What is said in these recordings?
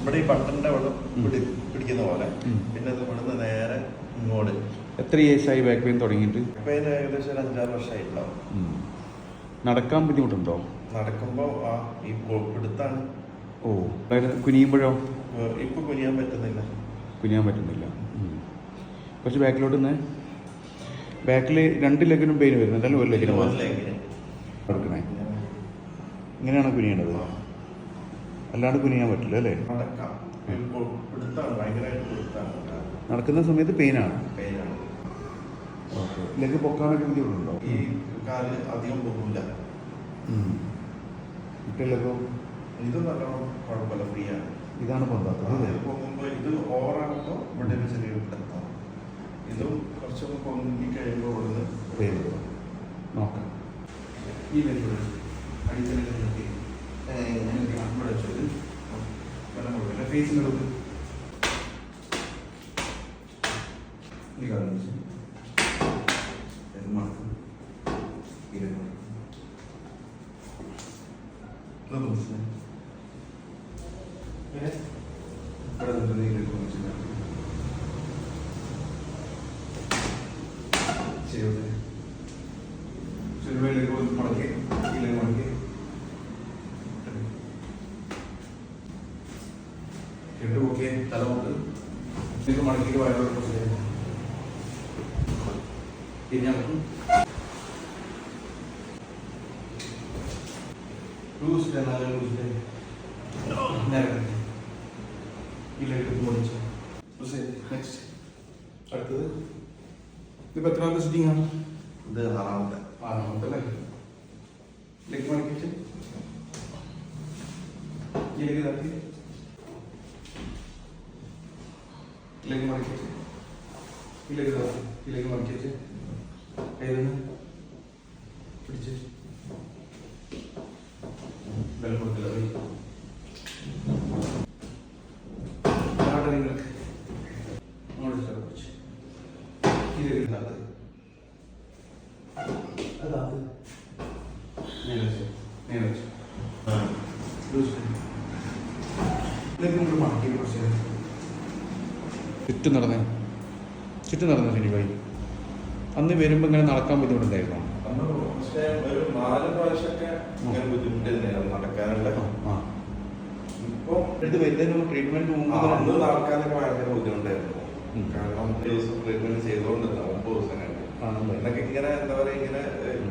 ഇവിടെ ഈ ബട്ടന്റെ വെള്ളം പിടിക്കുന്ന പോലെ. പിന്നെ അത് ഇവിടുന്ന് നേരെ ഇങ്ങോട്ട്. എത്ര ഇയേഴ്സായി ബാക്ക് പെയിൻ തുടങ്ങിയിട്ട്? ഇതിന് ഏകദേശം ഒരു അഞ്ചാറ് വർഷമായിട്ടുണ്ടാവും. നടക്കാൻ ബുദ്ധിമുട്ടുണ്ടോ? നടക്കുമ്പോ ആ ഈ പിടുത്താണ്. ഓ കുനിയുമ്പോഴോ? ഇപ്പൊ കുനിയാൻ പറ്റുന്നില്ല. കുനിയാൻ പറ്റുന്നില്ല. കുറച്ച് ബാക്കിലോട്ട് നിന്ന്. ബാക്കിൽ രണ്ട് ലെഗിനും പെയിൻ വരുന്നുണ്ടല്ലോ ഒരു ലെഗിനും. എടുക്കണേ ഇങ്ങനെയാണ് കുനിയേണ്ടത്. അല്ലാണ്ട് കുനിയാൻ പറ്റില്ല അല്ലേ? നടക്കുന്ന സമയത്ത് പെയിനാണ്. ലെഗ് പൊക്കാനൊക്കെ ബുദ്ധിമുട്ടുണ്ടോ ഈ കാൽ അധികം പോകില്ല മറ്റേ ലെഗോ ഇത് നല്ലോണം കുഴപ്പമില്ല. ഫ്രീ ആണ് ഇതാണ് പൊന്താത്തത് അത് അല്ലേ ഇത് ഓവറാകുമ്പോ ഇവിടെ ചെറിയ പിടുത്തം. ഇതും കുറച്ചൊക്കെ പൊങ്ങി കഴിയുമ്പോൾ ഉള്ളത് നോക്കാം. ഈ ലെഗ് അടിക്കൽ ഇവിടെ വെച്ചത് വെള്ളം കൊടുക്കില്ല ഫേസിന്റെ കൊടുക്കും ഈ കാലം വെച്ച് മണക്കും ഇരുന്നു ഇതൊന്നും പ്രശ്നം ഇവിടെ നിന്ന് ചെറുവയിലേക്ക് ഒന്ന് മടക്കി. ഇതിലേക്ക് മടക്കി. കെട്ട് പൊക്കിയേ തല നോക്ക് ഇതിലേക്ക് മടക്കി വയറോട് കുറച്ച് തിരിഞ്ഞാൽ ലൂസ് എന്നാലും ലൂസ് ഇതിലേക്ക് മുടിച്ചു നെക്സ്റ്റ് അടുത്തത്. ഇതിപ്പോൾ എത്രാമത്തെ സിറ്റിംഗ് ആണ്? ഇത് ആറാമത്തെ. ആറാമത്തെ അല്ലേ? ലെഗ് മടക്കിച്ച് ഇല്ലെങ്കിൽ ഇതാക്കി. ലെഗ് മടക്കിച്ച് ഇല്ലെങ്കിൽ ഇല്ലെങ്കിൽ മടക്കിച്ച് കയ്യിൽ പിടിച്ച്. ബലം കൊടുക്കില്ല നിങ്ങൾക്ക്? ചേർത്ത് പിടിച്ച്. ഈ അതാത് നേരെ വെച്ച് നേരെ വെച്ച്. ലൂസ് ഇതൊക്കെ നമ്മൾ മടക്കി കുറച്ച്. ചുറ്റും നടന്ന് ചുറ്റും നടന്നു ശനിവായി അന്ന് വരുമ്പോൾ ഇങ്ങനെ നടക്കാൻ ബുദ്ധിമുട്ടുണ്ടായിരുന്നു? ഒരു നാല് പ്രാവശ്യമൊക്കെ ഇങ്ങനെ ബുദ്ധിമുട്ട് തന്നെയായിരുന്നു നടക്കാനുള്ള. ആ ഇപ്പൊ ഇത് വരുന്നതിന് ട്രീറ്റ്മെന്റ് ആ, അന്ന് നടക്കാനൊക്കെ ഭയങ്കര ബുദ്ധിമുട്ടായിരുന്നു. കാരണം ദിവസം ട്രീറ്റ്മെന്റ് ചെയ്തുകൊണ്ടിരുന്ന ഒമ്പത് ദിവസം കഴിഞ്ഞു ആണല്ലേ. എന്നൊക്കെ ഇങ്ങനെ എന്താ പറയാ ഇങ്ങനെ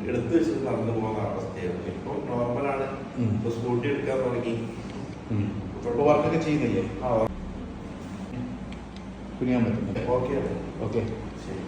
എടുത്തു വെച്ചിട്ട് നടന്നു പോകുന്ന അവസ്ഥയായിരുന്നു. നോർമലാണ്. സ്കൂട്ടി എടുക്കാൻ തുടങ്ങി. ഇപ്പോൾ വർക്കൊക്കെ ചെയ്യുന്നില്ലേ? ആ കുനിയാൻ പറ്റുന്നത് ഓക്കെ. ഓക്കെ. ശരി.